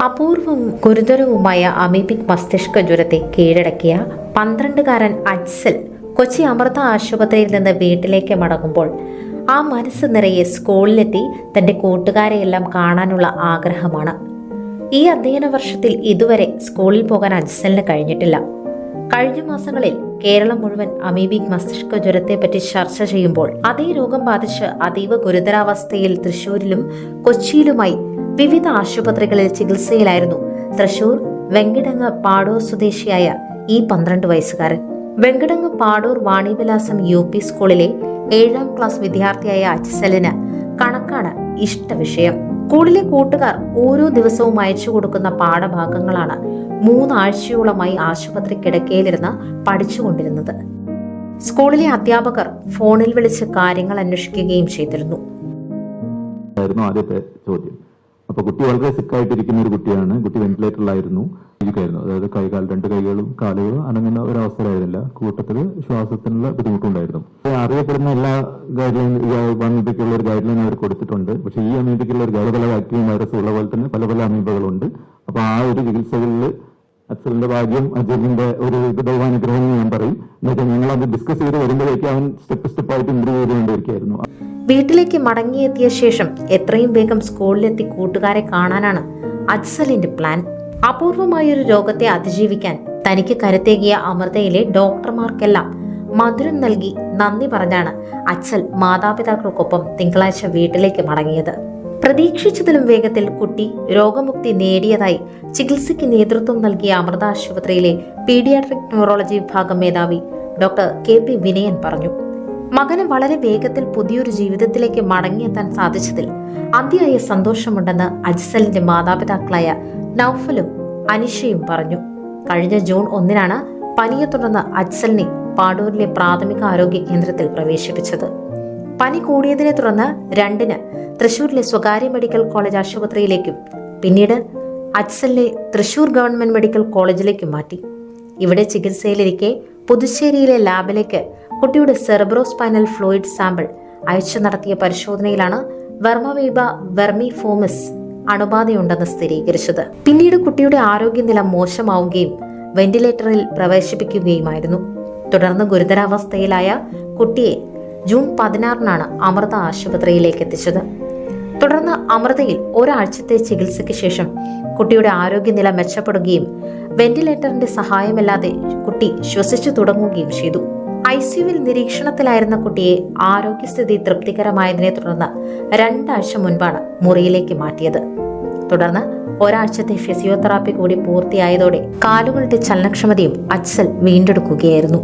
അപൂർവവും ഗുരുതരവുമായ amoebic മസ്തിഷ്ക ജ്വരത്തെ കീഴടക്കിയ പന്ത്രണ്ടുകാരൻ അജ്സൽ കൊച്ചി അമൃത ആശുപത്രിയിൽ നിന്ന് വീട്ടിലേക്ക് മടങ്ങുമ്പോൾ ആ മനസ്സ് നിറയെ സ്കൂളിലെത്തി തന്റെ കൂട്ടുകാരെയെല്ലാം കാണാനുള്ള ആഗ്രഹമാണ്. ഈ അധ്യയന വർഷത്തിൽ ഇതുവരെ സ്കൂളിൽ പോകാൻ അജ്സലിന് കഴിഞ്ഞിട്ടില്ല. കഴിഞ്ഞ മാസങ്ങളിൽ കേരളം മുഴുവൻ അമീബിക് മസ്തിഷ്ക ജ്വരത്തെപ്പറ്റി ചർച്ച ചെയ്യുമ്പോൾ അതേ രോഗം ബാധിച്ച് അതീവ ഗുരുതരാവസ്ഥയിൽ തൃശൂരിലും കൊച്ചിയിലുമായി വിവിധ ആശുപത്രികളിൽ ചികിത്സയിലായിരുന്നു. തൃശൂർ വെങ്കിടങ്ങ് പാടൂർ സ്വദേശിയായ ഈ പന്ത്രണ്ട് വയസ്സുകാരൻ. വെങ്കിടങ്ങ് പാടൂർ വാണിവിലാസം യു പി സ്കൂളിലെ ഏഴാം ക്ലാസ് വിദ്യാർത്ഥിയായ അജ്സലിന് കണക്കാണ് ഇഷ്ടവിഷയം. സ്കൂളിലെ കൂട്ടുകാർ ഓരോ ദിവസവും അയച്ചു കൊടുക്കുന്ന പാഠഭാഗങ്ങളാണ് മൂന്നാഴ്ചയോളമായി ആശുപത്രി കിടക്കയിലിരുന്ന് പഠിച്ചുകൊണ്ടിരുന്നത്. സ്കൂളിലെ അധ്യാപകർ ഫോണിൽ വിളിച്ച് കാര്യങ്ങൾ അന്വേഷിക്കുകയും ചെയ്തിരുന്നു. ചോദ്യം. അപ്പൊ കുട്ടി വളരെ സിക്കായിട്ടിരിക്കുന്ന ഒരു കുട്ടിയാണ്. കുട്ടി വെന്റിലേറ്ററിലായിരുന്നു ഇരിക്കായിരുന്നു അതായത് കൈകാൽ രണ്ട് കൈകളും കാലുകളും അനങ്ങുന്ന ഒരു അവസ്ഥയിലായിരുന്നില്ല. കൂട്ടത്തിൽ ശ്വാസത്തിനുള്ള ബുദ്ധിമുട്ടുണ്ടായിരുന്നു. അപ്പോൾ അറിയപ്പെടുന്ന എല്ലാ ഗൈഡ് ലൈൻ അമീബയ്ക്കുള്ള ഒരു ഗൈഡ്ലൈൻ അവർ കൊടുത്തിട്ടുണ്ട്. പക്ഷെ ഈ അമീബയ്ക്കുള്ള ഒരു പല പല ബാക്ടീരിയം വൈറസ് ഉള്ള പോലെ തന്നെ പല പല അമീബകളുണ്ട്. അപ്പൊ ആ ഒരു ചികിത്സകളിൽ അച്ഛന്റെ ഭാഗ്യം അജലിന്റെ ഒരു ദൈവാനുഗ്രഹം ഞാൻ പറയും. എന്നുവെച്ചാൽ ഞങ്ങൾ അത് ഡിസ്കസ് ചെയ്ത് വരുമ്പോഴേക്കും അവൻ സ്റ്റെപ്പ് സ്റ്റെപ്പായിട്ട് ഇമ്പ്രൂവ് ചെയ്തുകൊണ്ടിരിക്കുകയായിരുന്നു. വീട്ടിലേക്ക് മടങ്ങിയെത്തിയ ശേഷം എത്രയും വേഗം സ്കൂളിലെത്തി കൂട്ടുകാരെ കാണാനാണ് അജ്സലിന്റെ പ്ലാൻ. അപൂർവമായൊരു രോഗത്തെ അതിജീവിക്കാൻ തനിക്ക് കരുത്തേകിയ അമൃതയിലെ ഡോക്ടർമാർക്കെല്ലാം മധുരം നൽകി നന്ദി പറഞ്ഞാണ് അച്ഛൽ മാതാപിതാക്കൾക്കൊപ്പം തിങ്കളാഴ്ച വീട്ടിലേക്ക് മടങ്ങിയത്. പ്രതീക്ഷിച്ചതിലും വേഗത്തിൽ കുട്ടി രോഗമുക്തി നേടിയതായി ചികിത്സയ്ക്ക് നേതൃത്വം നൽകിയ അമൃത ആശുപത്രിയിലെ പീഡിയാട്രിക് ന്യൂറോളജി വിഭാഗം മേധാവി ഡോക്ടർ കെ പി വിനയൻ പറഞ്ഞു. മകന് വളരെ വേഗത്തിൽ പുതിയൊരു ജീവിതത്തിലേക്ക് മടങ്ങിയെത്താൻ സാധിച്ചതിൽ അതിയായ സന്തോഷമുണ്ടെന്ന് അജ്സലിന്റെ മാതാപിതാക്കളായ നൌഫലും അനിഷയും പറഞ്ഞു. കഴിഞ്ഞ ജൂൺ ഒന്നിനാണ് പനിയെ തുടർന്ന് അജ്സലിനെ പാടൂരിലെ പ്രാഥമിക ആരോഗ്യ കേന്ദ്രത്തിൽ പ്രവേശിപ്പിച്ചത്. പനി കൂടിയതിനെ തുടർന്ന് രണ്ടിന് തൃശൂരിലെ സ്വകാര്യ മെഡിക്കൽ കോളേജ് ആശുപത്രിയിലേക്കും പിന്നീട് അജ്സലിനെ തൃശൂർ ഗവൺമെന്റ് മെഡിക്കൽ കോളേജിലേക്കും മാറ്റി. ഇവിടെ ചികിത്സയിലിരിക്കെ പുതുച്ചേരിയിലെ ലാബിലേക്ക് കുട്ടിയുടെ സെർബ്രോസ്പൈനൽ ഫ്ലൂയിഡ് സാമ്പിൾ അയച്ചു നടത്തിയ പരിശോധനയിലാണ് വെർമവീബ വെർമിഫോമിസ് അണുബാധയുണ്ടെന്ന് സ്ഥിരീകരിച്ചത്. പിന്നീട് കുട്ടിയുടെ ആരോഗ്യനില മോശമാവുകയും വെന്റിലേറ്ററിൽ പ്രവേശിപ്പിക്കുകയുമായിരുന്നു. തുടർന്ന് ഗുരുതരാവസ്ഥയിലായ കുട്ടിയെ ജൂൺ പതിനാറിനാണ് അമൃത ആശുപത്രിയിലേക്ക് എത്തിച്ചത്. തുടർന്ന് അമൃതയിൽ ഒരാഴ്ചത്തെ ചികിത്സയ്ക്ക് ശേഷം കുട്ടിയുടെ ആരോഗ്യനില മെച്ചപ്പെടുകയും വെന്റിലേറ്ററിന്റെ സഹായമില്ലാതെ കുട്ടി ശ്വസിച്ചു തുടങ്ങുകയും ചെയ്തു. ഐ സിയുവിൽ നിരീക്ഷണത്തിലായിരുന്ന കുട്ടിയെ ആരോഗ്യസ്ഥിതി തൃപ്തികരമായതിനെ തുടർന്ന് രണ്ടാഴ്ച മുൻപാണ് മുറിയിലേക്ക് മാറ്റിയത്. തുടർന്ന് ഒരാഴ്ചത്തെ ഫിസിയോതെറാപ്പി കൂടി പൂർത്തിയായതോടെ കാലുകളുടെ ചലനക്ഷമതയും അച്ഛൽ വീണ്ടെടുക്കുകയായിരുന്നു.